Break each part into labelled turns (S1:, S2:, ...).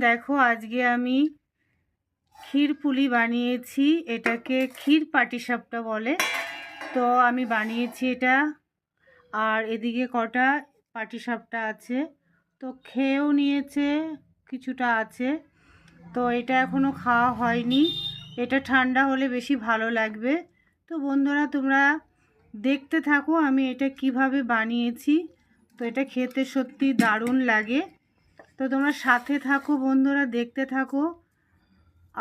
S1: দেখো আজকে আমি ক্ষীর পুলি বানিয়েছি, এটাকে ক্ষীর পাটিসাপটা বলে। তো আমি বানিয়েছি এটা, আর এদিকে কটা পাটিসাপটা আছে। তো খেয়েও নিয়েছে, কিছুটা আছে। তো এটা এখনও খাওয়া হয়নি। এটা ঠান্ডা হলে বেশি ভালো লাগবে। তো বন্ধুরা, তোমরা দেখতে থাকো আমি এটা কীভাবে বানিয়েছি। তো এটা খেতে সত্যি দারুণ লাগে। তো তোমরা সাথে থাকো বন্ধুরা, দেখতে থাকো।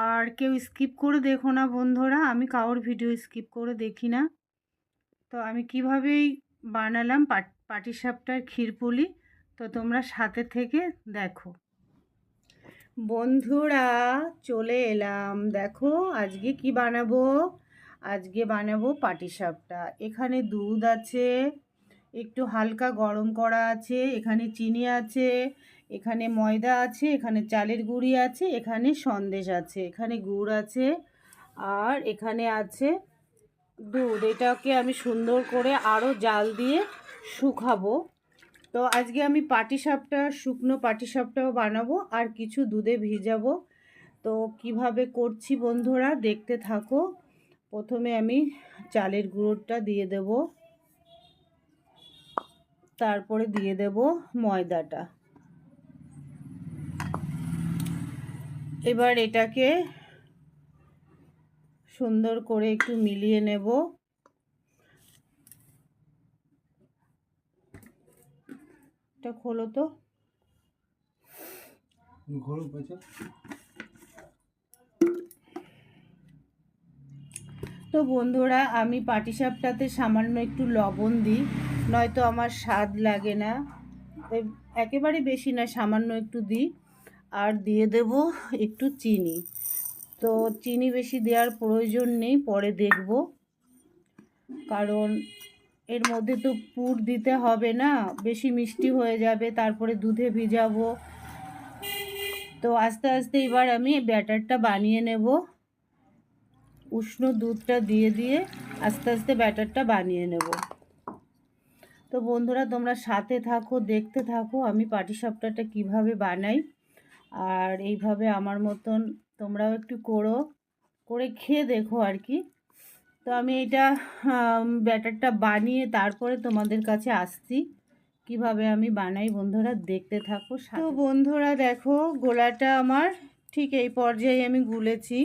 S1: আর কেউ স্কিপ করে দেখো না বন্ধুরা, আমি কারোর ভিডিও স্কিপ করে দেখি না। তো আমি কিভাবেই বানালাম পাটিসাপটার ক্ষীরপুলি, তো তোমরা সাথে থেকে দেখো। বন্ধুরা, চলে এলাম। দেখো, আজকে কি বানাবো? আজকে বানাবো পাটিসাপটা। এখানে দুধ আছে, একটু হালকা গরম করা আছে, এখানে চিনি আছে এখানে ময়দা আছে, এখানে চালের গুঁড়ি আছে, এখানে সন্দেশ আছে, এখানে গুড় আছে, আর এখানে আছে দুধ। এটাকে আমি সুন্দর করে আরও জাল দিয়ে শুকাবো। তো আজকে আমি পাটিসাপটা, শুকনো পাটিসাপটাও বানাবো আর কিছু দুধে ভিজাবো। তো কীভাবে করছি বন্ধুরা, দেখতে থাকো। প্রথমে আমি চালের গুঁড়োটা দিয়ে দেব। তারপরে দিয়ে দেব ময়দাটা। এবার এটাকে সুন্দর করে একটু মিলিয়ে নেব। এটা খোলো তো। তো বন্ধুরা আমি পাটিসাপটাতে সামান্য একটু লবণ দিই নয়তো আমার স্বাদ লাগে না। একেবারে বেশি না সামান্য একটু দিই। আর দিয়ে দেব একটু চিনি। তো চিনি বেশি দেওয়ার প্রয়োজন নেই, পরে দেখব। কারণ এর মধ্যে তো পুর দিতে হবে না, বেশি মিষ্টি হয়ে যাবে, তারপরে দুধে ভিজাবো। তো আস্তে আস্তে এবার আমি ব্যাটারটা বানিয়ে নেব। উষ্ণ দুধটা দিয়ে দিয়ে আস্তে আস্তে ব্যাটারটা বানিয়ে নেব। তো বন্ধুরা, তোমরা সাথে থাকো, দেখতে থাকো, আমি পাটিসাপটাটা কীভাবে বানাই। আর এইভাবে আমার মতন তোমরাও একটু করো, করে খেয়ে দেখো আর কি। তো আমি এটা ব্যাটারটা বানিয়ে তারপরে তোমাদের কাছে আসছি। কীভাবে আমি বানাই বন্ধুরা দেখতে থাকো তো বন্ধুরা দেখো, গোলাটা আমার ঠিক এই পর্যায়ে আমি গুলেছি।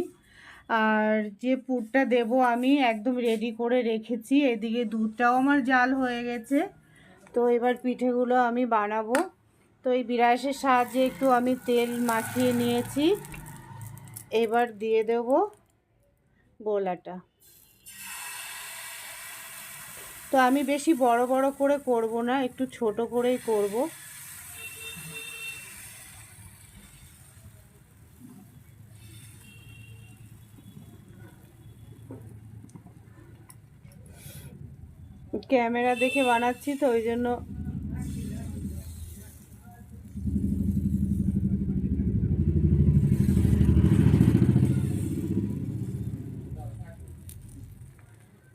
S1: আর যে পুরটা দেব আমি একদম রেডি করে রেখেছি। এদিকে দুধটাও আমার জাল হয়ে গেছে। তো এবার পিঠেগুলো আমি বানাবো। তো এই বিরাসের সাহায্যে একটু আমি তেল মাখিয়ে নিয়েছি। এবার দিয়ে দেব গোলাটা। তো আমি বেশি বড় বড় করে করব না, একটু ছোট করেই করব। ক্যামেরা দেখে বানাচ্ছি তো, ওই জন্য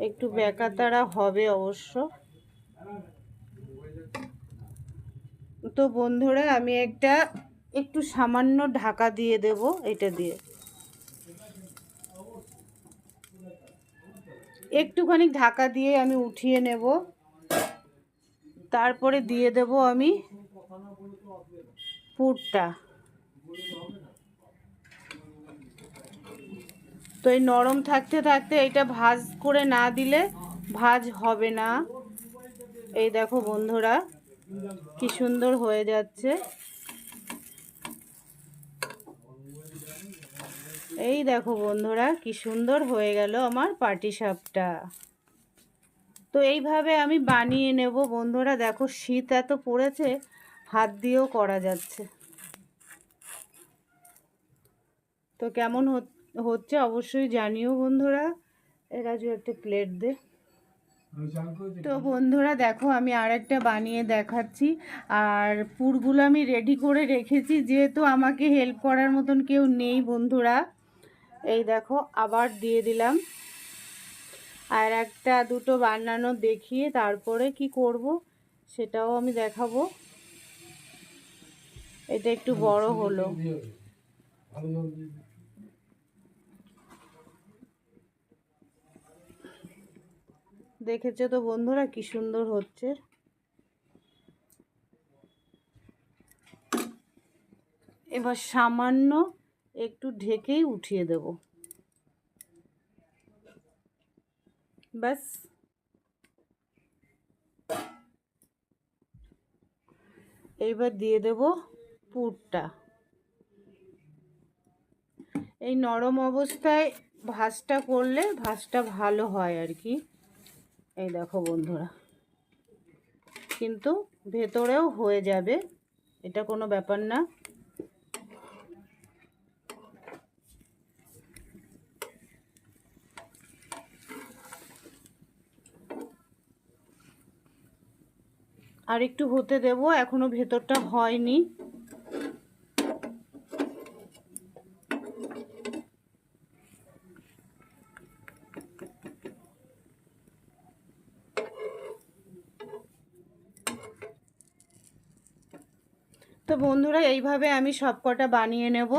S1: একটু বেকাতারা হবে অবশ্য। তো বন্ধুরা, আমি একটা একটু সামান্য ঢাকা দিয়ে দেব এটা দিয়ে। একটুখানি ঢাকা দিয়ে আমি উঠিয়ে নেব। তারপরে দিয়ে দেব আমি পুরটা। তো এই নরম থাকতে থাকতে এটা ভাজ করে না দিলে ভাজ হবে না। এই দেখো বন্ধুরা, কি সুন্দর হয়ে যাচ্ছে। এই দেখো বন্ধুরা, কি সুন্দর হয়ে গেল আমার পাটি সাপটা। তো এইভাবে আমি বানিয়ে নেব বন্ধুরা, দেখো শীত এত পড়েছে, হাত দিয়েও করা যাচ্ছে। তো কেমন হচ্ছে? অবশ্যই জানিও বন্ধুরা রাজু একটা প্লেট দে। তো বন্ধুরা দেখো আমি আর একটা বানিয়ে দেখাচ্ছি। আর পুরগুলো আমি রেডি করে রেখেছি যেহেতু আমাকে হেল্প করার মতন কেউ নেই বন্ধুরা। এই দেখো আবার দিয়ে দিলাম। আর একটা দুটো বানানো দেখিয়ে তারপরে কি করব সেটাও আমি দেখাবো। এটা একটু বড় হলো। দেখেছ তো বন্ধুরা কি সুন্দর হচ্ছে? এবার সামান্য একটু ঢেকেই উঠিয়ে দেব। ব্যাস। এইবার দিয়ে দেব পুরটা। এই নরম অবস্থায় ভাজটা করলে ভাজটা ভালো হয় আর কি। এই দেখো বন্ধুরা। কিন্তু ভেতরেও হয়ে যাবে, এটা কোনো ব্যাপার না। আর একটু হতে দেব, এখনও ভেতরটা হয়নি। তো বন্ধুরা, এইভাবে আমি সবকটা বানিয়ে নেব।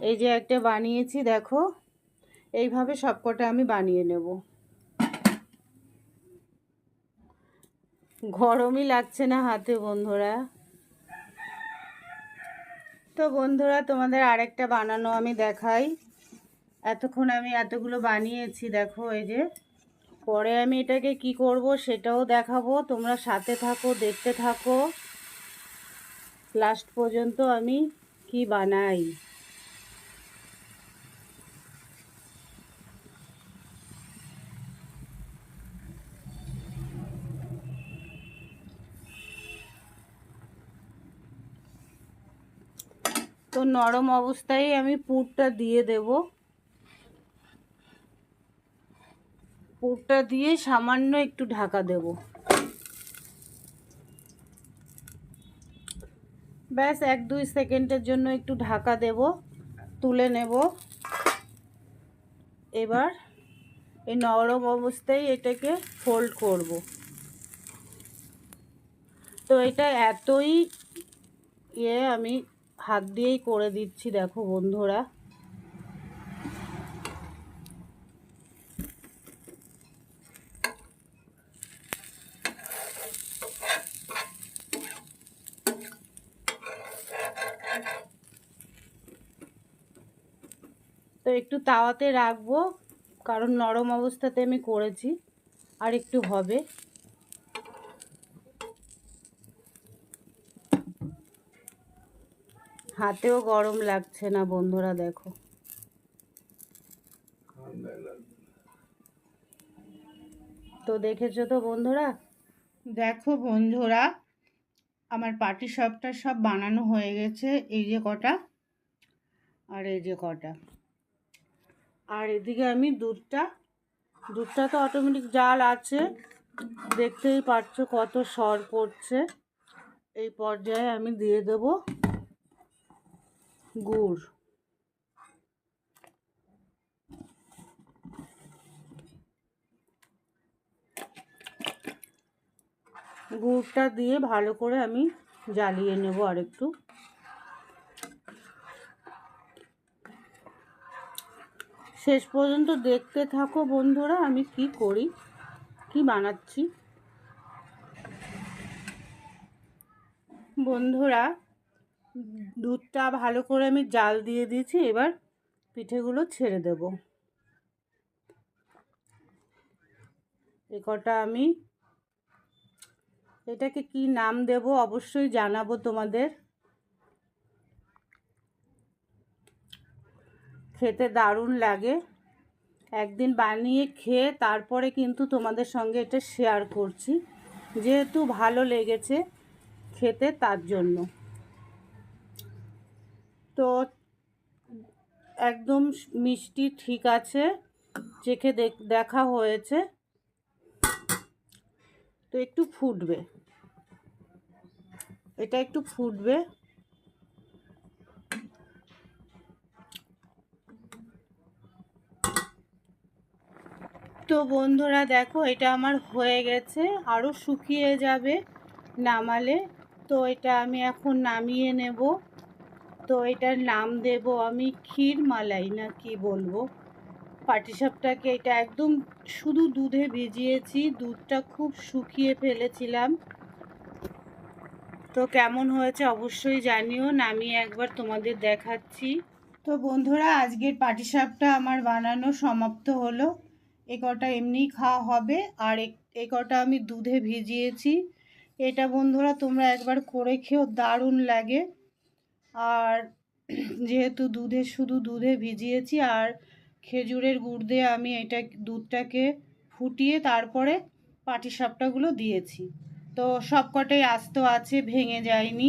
S1: এই যে একটা বানিয়েছি, দেখো। এইভাবে সবকটা আমি বানিয়ে নেব। গরমই লাগছে না হাতে, বন্ধুরা। তো বন্ধুরা, তোমাদের আরেকটা বানানো আমি দেখাই। এতক্ষণ আমি এতগুলো বানিয়েছি, দেখো এই যে। পরে আমি এটাকে কি করব সেটাও দেখাবো। তোমরা সাথে থাকো, দেখতে থাকো। লাস্ট পর্যন্ত আমি কি বানাই? তো নরম অবস্থায় আমি পুরটা দিয়ে দেব। পুরটা দিয়ে সামান্য একটু ঢাকা দেব। ব্যাস, এক দুই সেকেন্ডের জন্য একটু ঢাকা দেব, তুলে নেব। এবার এই নরম অবস্থায় এটাকে ফোল্ড করব। তো এটা এতই ইয়ে আমি হাত দিয়েই করে দিচ্ছি, দেখো বন্ধুরা। একটু তাওয়াতে রাখব, কারণ নরম অবস্থাতে আমি করেছি, আর একটু হবে। হাতেও গরম লাগছে না বন্ধুরা, দেখো। তো দেখেছ তো বন্ধুরা? দেখো বন্ধুরা, আমার পাটি সবটা সব বানানো হয়ে গেছে, এই যে কটা। আর এই যে কটা। আর এদিকে আমি দুধটা দুধটা তো অটোমেটিক জাল আছে। দেখতেই পাচ্ছ কত সর পড়ছে। এই পর্যায়ে আমি দিয়ে দেব গুড়। গুড়টা দিয়ে ভালো করে আমি জ্বালিয়ে নেব আরেকটু। শেষ পর্যন্ত দেখতে থাকো বন্ধুরা, আমি কি করি? কি বানাচ্ছি? বন্ধুরা, দুধটা ভালো করে আমি জাল দিয়ে দিয়েছি, এবার পিঠেগুলো ছেড়ে দেব। এ কটা আমি, এটাকে কি নাম দেব অবশ্যই জানাব তোমাদের। খেতে দারুণ লাগে। একদিন বানিয়ে খেয়ে তারপরে কিন্তু তোমাদের সঙ্গে এটা শেয়ার করছি। যেহেতু ভালো লেগেছে খেতে তার জন্য। তো একদম মিষ্টি ঠিক আছে, চেখে দেখা হয়েছে। তো একটু ফুটবে। এটা একটু ফুটবে। তো বন্ধুরা দেখো, এটা আমার হয়ে গেছে। আরও শুকিয়ে যাবে নামালে। তো এটা আমি এখন নামিয়ে নেব। তো এটার নাম দেব আমি ক্ষীর মালাই না কি বলব? পাটিসাপটাকে এটা একদম শুধু দুধে ভিজিয়েছি, দুধটা খুব শুকিয়ে ফেলেছিলাম। তো কেমন হয়েছে অবশ্যই জানিও, নামিয়ে একবার তোমাদের দেখাচ্ছি। তো বন্ধুরা, আজকের পাটিসাপটা আমার বানানো সমাপ্ত হলো। এ কটা এমনিই খাওয়া হবে আর এ কটা আমি দুধে ভিজিয়েছি। এটা বন্ধুরা তোমরা একবার করে খেও, দারুণ লাগে। আর যেহেতু দুধে, শুধু দুধে ভিজিয়েছি আর খেজুরের গুড় দিয়ে আমি এটা দুধটাকে ফুটিয়ে তারপরে পাটিসাপটাগুলো দিয়েছি। তো সব কটাই আস্ত আছে, ভেঙে যায়নি।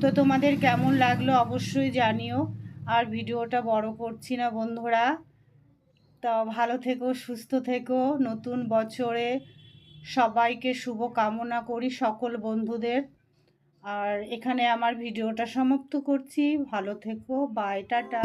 S1: তো তোমাদের কেমন লাগল অবশ্যই জানিও। আর ভিডিওটা বড় করছি না বন্ধুরা। তা ভালো থেকো, সুস্থ থেকো। নতুন বছরে সবাইকে শুভ কামনা করি সকল বন্ধুদের। আর এখানে আমার ভিডিওটা সমাপ্ত করছি। ভালো থেকো, বাই, টাটা।